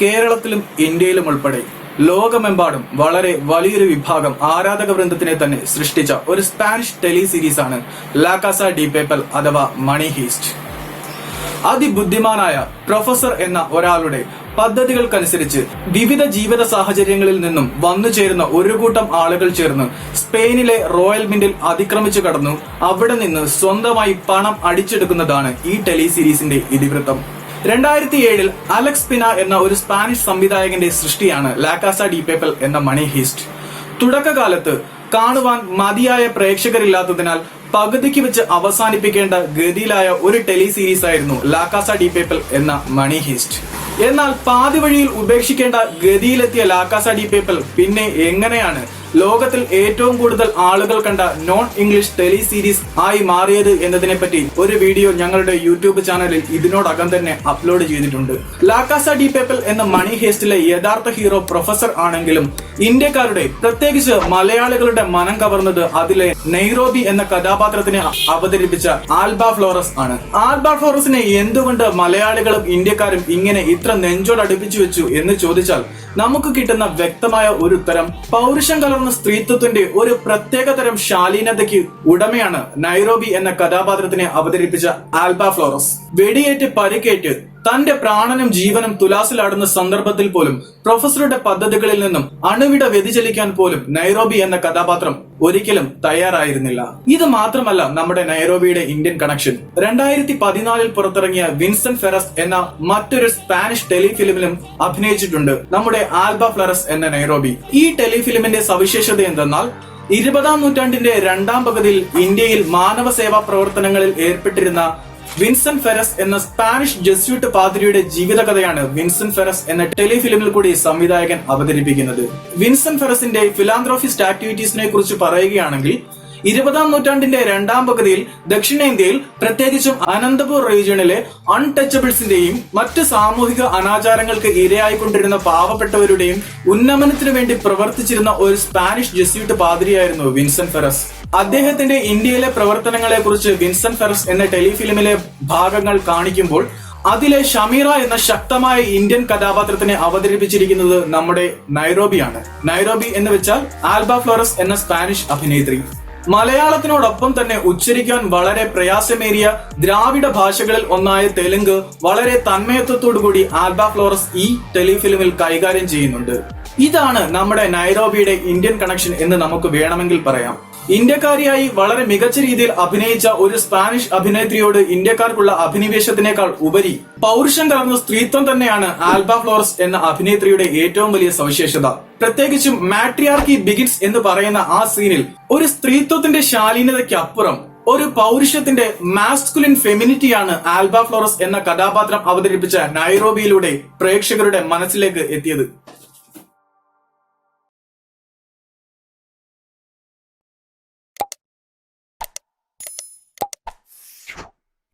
കേരളത്തിലും ഇന്ത്യയിലും ഉൾപ്പെടെ ലോകമെമ്പാടും വളരെ വലിയൊരു വിഭാഗം ആരാധക വൃന്ദത്തിനെ തന്നെ സൃഷ്ടിച്ച ഒരു സ്പാനിഷ് ടെലി സീരീസ് ആണ് ലാക്കാസ ഡി പേപ്പൽ അഥവാ മണി ഹീസ്റ്റ് അതിബുദ്ധിമാനായ പ്രൊഫസർ എന്ന ഒരാളുടെ പദ്ധതികൾക്കനുസരിച്ച് വിവിധ ജീവിത സാഹചര്യങ്ങളിൽ നിന്നും വന്നു ചേരുന്ന ഒരു കൂട്ടം ആളുകൾ ചേർന്ന് സ്പെയിനിലെ റോയൽ മിന്റിൽ അതിക്രമിച്ചു കടന്നു അവിടെ നിന്ന് സ്വന്തമായി പണം അടിച്ചെടുക്കുന്നതാണ് ഈ ടെലി സീരീസിന്റെ ഇതിവൃത്തം. രണ്ടായിരത്തി ഏഴിൽ അലക്സ് പിന എന്ന ഒരു സ്പാനിഷ് സംവിധായകന്റെ സൃഷ്ടിയാണ് ലാക്കാസ ഡി പേപ്പൽ എന്ന മണി ഹീസ്റ്റ്. തുടക്കകാലത്ത് കാണുവാൻ മതിയായ പ്രേക്ഷകരില്ലാത്തതിനാൽ പകുതിക്ക് വെച്ച് അവസാനിപ്പിക്കേണ്ട ഗതിയിലായ ഒരു ടെലി സീരീസ് ആയിരുന്നു ലാക്കാസ ഡി പേപ്പൽ എന്ന മണി ഹീസ്റ്റ്. എന്നാൽ പാതി വഴിയിൽ ഉപേക്ഷിക്കേണ്ട ഗതിയിലെത്തിയ ലാക്കാസ ഡി പേപ്പൽ പിന്നെ എങ്ങനെയാണ് ലോകത്തിൽ ഏറ്റവും കൂടുതൽ ആളുകൾ കണ്ട നോൺ ഇംഗ്ലീഷ് ടെലി സീരീസ് ആയി മാറിയത് എന്നതിനെ പറ്റി ഒരു വീഡിയോ ഞങ്ങളുടെ യൂട്യൂബ് ചാനലിൽ ഇതിനോടകം തന്നെ അപ്ലോഡ് ചെയ്തിട്ടുണ്ട്. ലാക്കാസ ഡി പേപ്പൽ എന്ന മണി ഹേസ്റ്റിലെ യഥാർത്ഥ ഹീറോ പ്രൊഫസർ ആണെങ്കിലും ഇന്ത്യക്കാരുടെ പ്രത്യേകിച്ച് മലയാളികളുടെ മനം കവർന്നത് അതിലെ നെയ്റോബി എന്ന കഥാപാത്രത്തിനെ അവതരിപ്പിച്ച ആൽബ ഫ്ലോറസ് ആണ്. ആൽബ ഫ്ലോറസിനെ എന്തുകൊണ്ട് മലയാളികളും ഇന്ത്യക്കാരും ഇങ്ങനെ ഇത്ര നെഞ്ചോട് അടുപ്പിച്ചു വെച്ചു എന്ന് ചോദിച്ചാൽ നമുക്ക് കിട്ടുന്ന വ്യക്തമായ ഒരു ഉത്തരം പൗരുഷം കലർന്ന സ്ത്രീത്വത്തിന്റെ ഒരു പ്രത്യേക തരം ശാലീനതയ്ക്ക് ഉടമയാണ് നൈറോബി എന്ന കഥാപാത്രത്തിനെ അവതരിപ്പിച്ച ആൽബ ഫ്ലോറസ്. വെടിയേറ്റ് പരിക്കേറ്റ് തന്റെ പ്രാണനും ജീവനും തുലാസിലാടുന്ന സന്ദർഭത്തിൽ പോലും പ്രൊഫസറുടെ പദ്ധതികളിൽ നിന്നും അണുവിട വ്യതിചലിക്കാൻ പോലും നൈറോബി എന്ന കഥാപാത്രം ഒരിക്കലും തയ്യാറായിരുന്നില്ല. ഇത് മാത്രമല്ല നമ്മുടെ നൈറോബിയുടെ ഇന്ത്യൻ കണക്ഷൻ. രണ്ടായിരത്തി പതിനാലിൽ പുറത്തിറങ്ങിയ വിൻസെന്റ് ഫെറസ് എന്ന മറ്റൊരു സ്പാനിഷ് ടെലിഫിലിമിലും അഭിനയിച്ചിട്ടുണ്ട് നമ്മുടെ ആൽബ ഫ്ലറസ് എന്ന നൈറോബി. ഈ ടെലിഫിലിമിന്റെ സവിശേഷത എന്തെന്നാൽ ഇരുപതാം നൂറ്റാണ്ടിന്റെ രണ്ടാം പകുതിയിൽ ഇന്ത്യയിൽ മാനവ സേവാ പ്രവർത്തനങ്ങളിൽ ഏർപ്പെട്ടിരുന്ന വിൻസെന്റ് ഫെറസ് എന്ന സ്പാനിഷ് ജസ്യൂട്ട് പാതിരിയുടെ ജീവിതകഥയാണ് വിൻസെന്റ് ഫെറസ് എന്ന ടെലിഫിലിമിൽ കൂടി സംവിധായകൻ അവതരിപ്പിക്കുന്നത്. വിൻസെന്റ് ഫെറസിന്റെ ഫിലാന്ത്രോഫിസ്റ്റ് ആക്ടിവിറ്റീസിനെ കുറിച്ച് പറയുകയാണെങ്കിൽ ഇരുപതാം നൂറ്റാണ്ടിന്റെ രണ്ടാം പകുതിയിൽ ദക്ഷിണേന്ത്യയിൽ പ്രത്യേകിച്ചും അനന്തപൂർ റീജിയണിലെ അൺടച്ചബിൾസിന്റെയും മറ്റ് സാമൂഹിക അനാചാരങ്ങൾക്ക് ഇരയായിക്കൊണ്ടിരുന്ന പാവപ്പെട്ടവരുടെയും ഉന്നമനത്തിനു വേണ്ടി പ്രവർത്തിച്ചിരുന്ന ഒരു സ്പാനിഷ് ജെസ്യൂട്ട് പാതിരിയായിരുന്നു വിൻസെന്റ് ഫെറസ്. അദ്ദേഹത്തിന്റെ ഇന്ത്യയിലെ പ്രവർത്തനങ്ങളെ കുറിച്ച് വിൻസെന്റ് ഫെറസ് എന്ന ടെലിഫിലിമിലെ ഭാഗങ്ങൾ കാണിക്കുമ്പോൾ അതിലെ ഷമീറ എന്ന ശക്തമായ ഇന്ത്യൻ കഥാപാത്രത്തിനെ അവതരിപ്പിച്ചിരിക്കുന്നത് നമ്മുടെ നൈറോബിയാണ്. നൈറോബി എന്ന് വെച്ചാൽ ആൽബ ഫ്ലോറസ് എന്ന സ്പാനിഷ് അഭിനേത്രി. മലയാളത്തിനോടൊപ്പം തന്നെ ഉച്ചരിക്കാൻ വളരെ പ്രയാസമേറിയ ദ്രാവിഡ ഭാഷകളിൽ ഒന്നായ തെലുങ്ക് വളരെ തന്മയത്വത്തോടുകൂടി ആൽബ ഫ്ലോറസ് ഈ ടെലിഫിലിമിൽ കൈകാര്യം ചെയ്യുന്നുണ്ട്. ഇതാണ് നമ്മുടെ നൈറോബിയുടെ ഇന്ത്യൻ കണക്ഷൻ എന്ന് നമുക്ക് വേണമെങ്കിൽ പറയാം. ഇന്ത്യക്കാരിയായി വളരെ മികച്ച രീതിയിൽ അഭിനയിച്ച ഒരു സ്പാനിഷ് അഭിനേത്രിയോട് ഇന്ത്യക്കാർക്കുള്ള അഭിനിവേശത്തിനേക്കാൾ ഉപരി പൗരുഷം കലർന്ന സ്ത്രീത്വം തന്നെയാണ് ആൽബ ഫ്ലോറസ് എന്ന അഭിനേത്രിയുടെ ഏറ്റവും വലിയ സവിശേഷത. പ്രത്യേകിച്ചും മാട്രിയാർക്കി ബിഗിൻസ് എന്ന് പറയുന്ന ആ സീനിൽ ഒരു സ്ത്രീത്വത്തിന്റെ ശാലീനതയ്ക്ക് അപ്പുറം ഒരു പൗരുഷത്തിന്റെ മാസ്കുലിൻ ഫെമിനിറ്റിയാണ് ആൽബ ഫ്ലോറസ് എന്ന കഥാപാത്രം അവതരിപ്പിച്ച നൈറോബിയിലൂടെ പ്രേക്ഷകരുടെ മനസ്സിലേക്ക് എത്തിയത്.